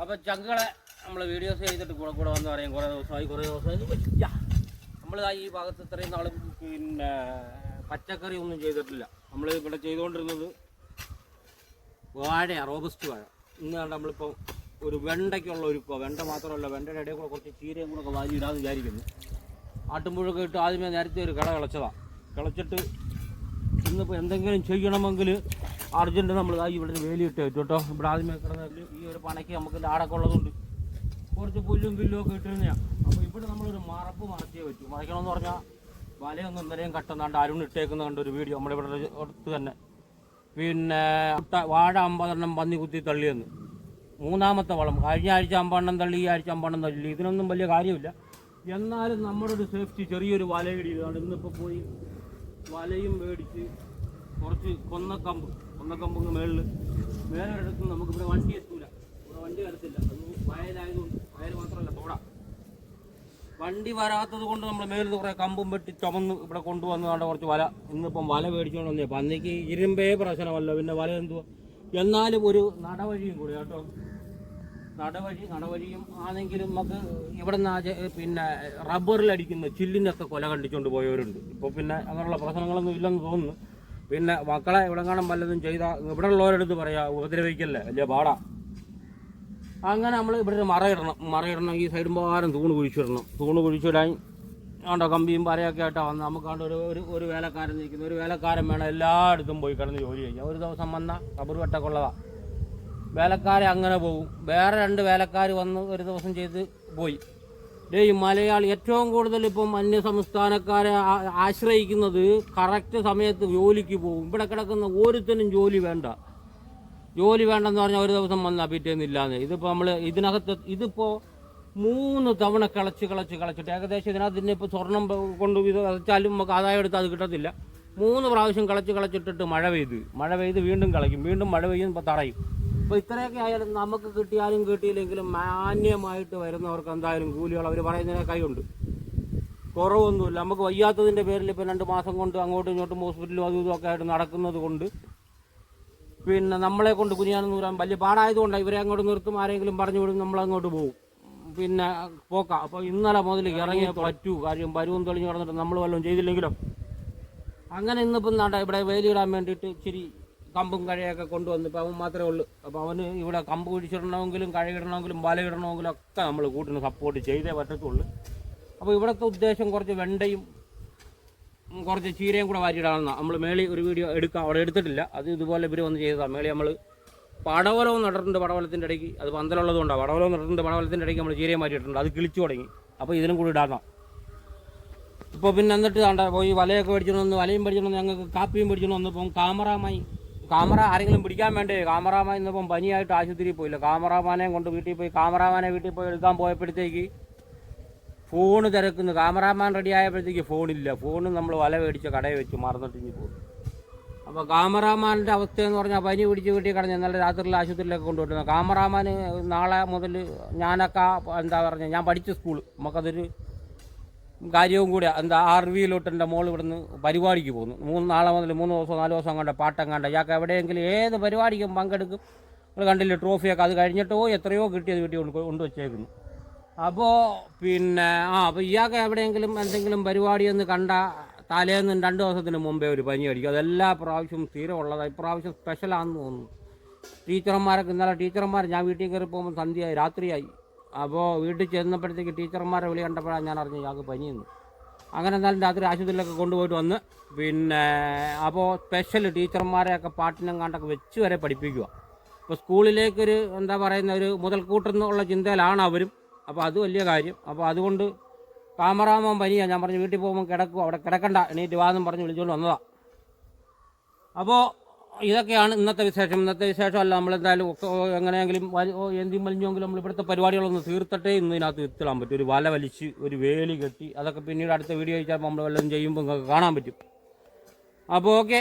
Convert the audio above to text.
അപ്പോൾ ചങ്കുകളെ നമ്മൾ വീഡിയോസ് ചെയ്തിട്ട് കൂടെ കൂടെ വന്ന് പറയും. കുറേ ദിവസമായി കുറേ ദിവസമായി. നമ്മൾ ഈ ഭാഗത്ത് ഇത്രയും നാൾ പിന്നെ പച്ചക്കറി ഒന്നും ചെയ്തിട്ടില്ല. നമ്മൾ ഇവിടെ ചെയ്തുകൊണ്ടിരുന്നത് വാഴയാണ് റോബസ്റ്റ് വാഴ. ഇന്ന് കണ്ട നമ്മളിപ്പോൾ ഒരു വെണ്ടയ്ക്കുള്ള ഒരുക്കോ വെണ്ട മാത്രമല്ല വെണ്ടയുടെ ഇടയിൽ കൂടെ കുറച്ച് ചീരയും കൂടെ ഒക്കെ വാരി ഇടാമെന്ന് വിചാരിക്കുന്നു. ആട്ടുമ്പുഴൊക്കെ ഇട്ട് ആദ്യമേ നേരത്തെ ഒരു കട കിളച്ചതാണ് കിളച്ചിട്ട് ഇന്നിപ്പോൾ എന്തെങ്കിലും ചെയ്യണമെങ്കിൽ അർജന്റ് നമ്മൾ ഇവിടെ വേലിയിട്ട് വെച്ചു കേട്ടോ. ഇവിടെ ആദ്യമേ കിടന്നതിൽ ഈ ഒരു പണയ്ക്ക് നമുക്ക് ലാടൊക്കെ ഉള്ളതുകൊണ്ട് കുറച്ച് പുല്ലും പുല്ലും ഒക്കെ ഇട്ടിരുന്നതാണ് അപ്പോൾ ഇവിടെ നമ്മളൊരു മറപ്പ് മറച്ചേ പറ്റൂ മറയ്ക്കണമെന്ന് പറഞ്ഞാൽ വലയൊന്നും ഇന്നലെയും കട്ടുന്നാണ്ട് അരുൺ ഇട്ടേക്കുന്ന കണ്ട ഒരു വീഡിയോ നമ്മളിവിടെ അടുത്ത് തന്നെ. പിന്നെ വാഴ അമ്പതെണ്ണം പന്നി കുത്തി തള്ളിയെന്ന്. മൂന്നാമത്തെ വളം. കഴിഞ്ഞ ആഴ്ച അമ്പെണ്ണം തള്ളി ഈ ആഴ്ച അമ്പെണ്ണം തള്ളി. ഇതിനൊന്നും വലിയ കാര്യമില്ല. എന്നാലും നമ്മുടെ ഒരു സേഫ്റ്റി ചെറിയൊരു വലയിടിയതാണ്. ഇന്നിപ്പോൾ പോയി വലയും മേടിച്ച് കുറച്ച് കൊന്നക്കമ്പ് കൊന്നക്കമ്പ് മേളിൽ വേറെ അടുത്ത് നമുക്ക് ഇവിടെ വണ്ടി എത്തൂല. ഇവിടെ വണ്ടി വരത്തില്ല. അത് വയലായതുകൊണ്ട് വയൽ മാത്രമല്ല തോട. വണ്ടി വരാത്തത് കൊണ്ട് നമ്മൾ മേലിൽ കുറേ കമ്പും വെട്ടി ചുമന്ന് ഇവിടെ കൊണ്ടുവന്നതാണ് കണ്ട കുറച്ച് വല. ഇന്നിപ്പം വല മേടിച്ചുകൊണ്ട് വന്നേ. അന്നേക്ക് ഇരുമ്പേ പ്രശ്നമല്ല പിന്നെ വല എന്തുവാ? എന്നാലും ഒരു നടവഴിയും കൂടി കേട്ടോ. നടവഴി നടവഴിയും ആണെങ്കിലും നമുക്ക് ഇവിടെ നിന്ന് പിന്നെ റബ്ബറിലടിക്കുന്ന ചില്ലിനൊക്കെ കൊല കണ്ടിച്ചുകൊണ്ട് പോയവരുണ്ട്. ഇപ്പോൾ പിന്നെ അങ്ങനെയുള്ള പ്രശ്നങ്ങളൊന്നും ഇല്ലെന്ന് തോന്നുന്നു. പിന്നെ മക്കളെ കാണാൻ വല്ലതും ചെയ്താൽ ഇവിടെ ഉള്ളവരെടുത്ത് പറയാ ഉപദ്രവിക്കല്ലേ വലിയ പാടാ. അങ്ങനെ നമ്മൾ ഇവിടെ ഒരു മറയിടണം മറയിടണം ഈ സൈഡും പോകാരം തൂണ് കുഴിച്ചിടണം. തൂണ് കുഴിച്ചിടാൻ ആണ്ടോ കമ്പിയും പറയൊക്കെ ആയിട്ടാ വന്ന് നമുക്കാണ്ട് ഒരു ഒരു ഒരു വേലക്കാരൻ നിൽക്കുന്നു. ഒരു വേലക്കാരൻ വേണം എല്ലായിടത്തും പോയി കിടന്ന് ജോലി ചെയ്യാം ഒരു ദിവസം വന്ന റബ്ബർ വെട്ടക്കുള്ളതാ. വേലക്കാരെ അങ്ങനെ പോകും വേറെ രണ്ട് വേലക്കാർ വന്ന് ഒരു ദിവസം ചെയ്ത് പോയി. ഈ മലയാളി ഏറ്റവും കൂടുതൽ ഇപ്പം അന്യ സംസ്ഥാനക്കാരെ ആശ്രയിക്കുന്നത് കറക്റ്റ് സമയത്ത് ജോലിക്ക് പോകും. ഇവിടെ കിടക്കുന്ന ഓരോരുത്തരും ജോലി വേണ്ട. ജോലി വേണ്ടെന്ന് പറഞ്ഞാൽ ഒരു ദിവസം വന്നാൽ പിറ്റേന്നില്ലാന്ന്. ഇതിപ്പോൾ നമ്മൾ ഇതിനകത്ത് ഇതിപ്പോൾ മൂന്ന് തവണ കിളച്ച് കിളച്ച് കിളച്ചിട്ട് ഏകദേശം ഇതിനകത്ത് തന്നെ ഇപ്പോൾ സ്വർണം കൊണ്ട് ഇത് വെച്ചാലും നമുക്ക് ആദായം എടുത്താൽ അത് കിട്ടത്തില്ല. മൂന്ന് പ്രാവശ്യം കിളച്ച് കിളച്ചിട്ടിട്ട് മഴ പെയ്ത്. മഴ പെയ്ത് വീണ്ടും കിളയ്ക്കും. വീണ്ടും മഴ പെയ്യും ഇപ്പോൾ തറയും അപ്പോൾ ഇത്രയൊക്കെ ആയാലും നമുക്ക് കിട്ടിയാലും കിട്ടിയില്ലെങ്കിലും മാന്യമായിട്ട് വരുന്നവർക്ക് എന്തായാലും കൂലികൾ അവർ പറയുന്നതിനെ കൈയുണ്ട്. കുറവൊന്നുമില്ല. നമുക്ക് വയ്യാത്തതിന്റെ പേരിൽ ഇപ്പൊ രണ്ട് മാസം കൊണ്ട് അങ്ങോട്ടും ഇങ്ങോട്ടും ഹോസ്പിറ്റലും അതും ഇതും ഒക്കെ ആയിട്ട് നടക്കുന്നത് കൊണ്ട് പിന്നെ നമ്മളെ കൊണ്ട് കുനിയാനെന്ന് പറയാൻ വലിയ പാടായതുകൊണ്ടാണ് ഇവരെ അങ്ങോട്ട് നിർത്തും. ആരെങ്കിലും പറഞ്ഞു വിടും നമ്മൾ അങ്ങോട്ട് പോകും. പിന്നെ പോക്ക. അപ്പോൾ ഇന്നലെ മുതൽ ഇറങ്ങിയ പറ്റൂ. കാര്യം പരുവും തെളിഞ്ഞു കിടന്നിട്ട് നമ്മൾ വല്ലതും ചെയ്തില്ലെങ്കിലും? അങ്ങനെ ഇന്നിപ്പം നാട്ടെ ഇവിടെ വേലിയിടാൻ വേണ്ടിയിട്ട് ഇച്ചിരി കമ്പും കഴയൊക്കെ കൊണ്ടുവന്ന് ഇപ്പം അവൻ മാത്രമേ ഉള്ളൂ. അപ്പോൾ അവന് ഇവിടെ കമ്പ് കുഴിച്ചിടണമെങ്കിലും കഴയിടണമെങ്കിലും വലയിടണമെങ്കിലും ഒക്കെ നമ്മൾ കൂട്ടിന് സപ്പോർട്ട് ചെയ്തേ പറ്റത്തുള്ളൂ. അപ്പോൾ ഇവിടുത്തെ ഉദ്ദേശം കുറച്ച് വെണ്ടയും കുറച്ച് ചീരയും കൂടെ വാരിയിടാണെന്ന നമ്മൾ മേളി ഒരു വീഡിയോ എടുക്കാം അവിടെ എടുത്തിട്ടില്ല. അത് ഇതുപോലെ ഇവർ വന്ന് ചെയ്തതാണ് മേളി നമ്മൾ പടവലവും നട്ടിട്ടുണ്ട് പടവലത്തിന്റെ ഇടയ്ക്ക്. അത് പന്തലുള്ളത് കൊണ്ടാണ് പടവലവും നട്ടിട്ടുണ്ട് പടവലത്തിന്റെ ഇടയ്ക്ക് നമ്മൾ ചീരയും മാറ്റിയിട്ടുണ്ട് അത് കിളിച്ചു തുടങ്ങി. അപ്പോൾ ഇതിനും കൂടി ഇടാം ഇപ്പോൾ പിന്നെ എന്നിട്ട് കണ്ട പോയി വലയൊക്കെ മേടിച്ചോണ്ട് വന്ന് വലയും മേടിച്ചോണ്ട് വന്ന് ഞങ്ങൾക്ക് കാപ്പിയും മേടിച്ചോണ്ട് വന്നപ്പം കാമറാമായി കാമറ ആരെങ്കിലും പിടിക്കാൻ വേണ്ടേ? കാമറാമാൻ ഇന്നിപ്പം പനിയായിട്ട് ആശുപത്രിയിൽ പോയില്ല. കാമറാമാനെ കൊണ്ട് വീട്ടിൽ പോയി. കാമറാമാനെ വീട്ടിൽ പോയി എടുക്കാൻ പോയപ്പോഴത്തേക്ക് ഫോണ് തിരക്കുന്നു. ക്യാമറാമാൻ റെഡി ആയപ്പോഴത്തേക്ക് ഫോണില്ല ഫോണ് നമ്മൾ വല മേടിച്ച കടയിൽ വെച്ച് മറന്നിട്ട് ഇനി പോകും അപ്പോൾ ക്യാമറാമാന്റെ അവസ്ഥ എന്ന് പറഞ്ഞാൽ പനി പിടിച്ച് വീട്ടിൽ കിടന്ന് ഇന്നലെ രാത്രിയിൽ ആശുപത്രിയിലൊക്കെ കൊണ്ടുപോയിട്ടുണ്ട്. കാമറാമാൻ നാളെ മുതൽ ഞാനൊക്കെ എന്താ പറഞ്ഞാൽ ഞാൻ പഠിച്ച സ്കൂൾ നമുക്കതൊരു കാര്യവും കൂടി എന്താ ആർ എന്റെ മോൾ ഇവിടുന്ന് പരിപാടിക്ക് പോകുന്നു. മൂന്ന് നാളെ മുതൽ മൂന്ന് ദിവസം നാല് ദിവസം കണ്ട പാട്ടം കണ്ട. ഇയാൾക്ക് എവിടെയെങ്കിലും ഏത് പരിപാടിക്കും പങ്കെടുക്കും. നമ്മൾ കണ്ടില്ലേ ട്രോഫിയൊക്കെ അത് കഴിഞ്ഞിട്ടോ എത്രയോ കിട്ടിയത് വീട്ടിൽ കൊണ്ട് കൊണ്ടുവച്ചേക്കുന്നു അപ്പോൾ പിന്നെ ആ അപ്പോൾ ഇയാൾക്ക് എവിടെയെങ്കിലും എന്തെങ്കിലും പരിപാടി എന്ന് കണ്ട തലേന്ന് രണ്ട് ദിവസത്തിന് മുമ്പേ ഒരു പനി അടിക്കും. അതെല്ലാ പ്രാവശ്യവും സ്ഥിരമുള്ളതാണ് ഇപ്രാവശ്യം സ്പെഷ്യലാണെന്ന് തോന്നുന്നു. ടീച്ചർമാരൊക്കെ ഇന്നലെ ടീച്ചർമാർ ഞാൻ വീട്ടിൽ കയറി പോകുമ്പോൾ സന്ധ്യയായി രാത്രിയായി. അപ്പോൾ വീട്ടിൽ ചെന്നപ്പോഴത്തേക്ക് ടീച്ചർമാരെ വിളി കണ്ടപ്പോഴാണ് ഞാൻ അറിഞ്ഞു ഞങ്ങൾക്ക് പനിയെന്ന്. അങ്ങനെ എന്നാലും രാത്രി ആശുപത്രിയിലൊക്കെ കൊണ്ടുപോയിട്ട് വന്ന് പിന്നെ അപ്പോൾ സ്പെഷ്യൽ ടീച്ചർമാരെയൊക്കെ പാട്ടിനും കണ്ടൊക്കെ വെച്ച് വരെ പഠിപ്പിക്കുക. അപ്പോൾ സ്കൂളിലേക്കൊരു എന്താ പറയുന്ന ഒരു മുതൽക്കൂട്ടെന്നുള്ള ചിന്തയിലാണ് അവരും. അപ്പോൾ അത് വലിയ കാര്യം. അപ്പോൾ അതുകൊണ്ട് കാമറാമൻ പനിയാണ് ഞാൻ പറഞ്ഞു വീട്ടിൽ പോകുമ്പോൾ കിടക്കും. അവിടെ കിടക്കണ്ട. എണീറ്റ് വാന്നും പറഞ്ഞ് വിളിച്ചുകൊണ്ട് വന്നതാണ് അപ്പോൾ ഇതൊക്കെയാണ് ഇന്നത്തെ വിശേഷം. ഇന്നത്തെ വിശേഷം വിശേഷമല്ല നമ്മളെന്തായാലും ഒക്കെ എങ്ങനെയെങ്കിലും എന്തി മലിഞ്ഞെങ്കിലും നമ്മൾ ഇവിടുത്തെ പരിപാടികളൊന്ന് തീർത്തട്ടെ ഇന്ന് ഇതിനകത്ത് എത്തിടാൻ പറ്റും. ഒരു വല വലിച്ച് ഒരു വേലി കെട്ടി അതൊക്കെ പിന്നീട് അടുത്ത വീഡിയോ അയച്ചാൽ നമ്മൾ വല്ലതും ചെയ്യുമ്പോൾ നിങ്ങൾക്ക് കാണാൻ പറ്റും. അപ്പോൾ ഓക്കെ.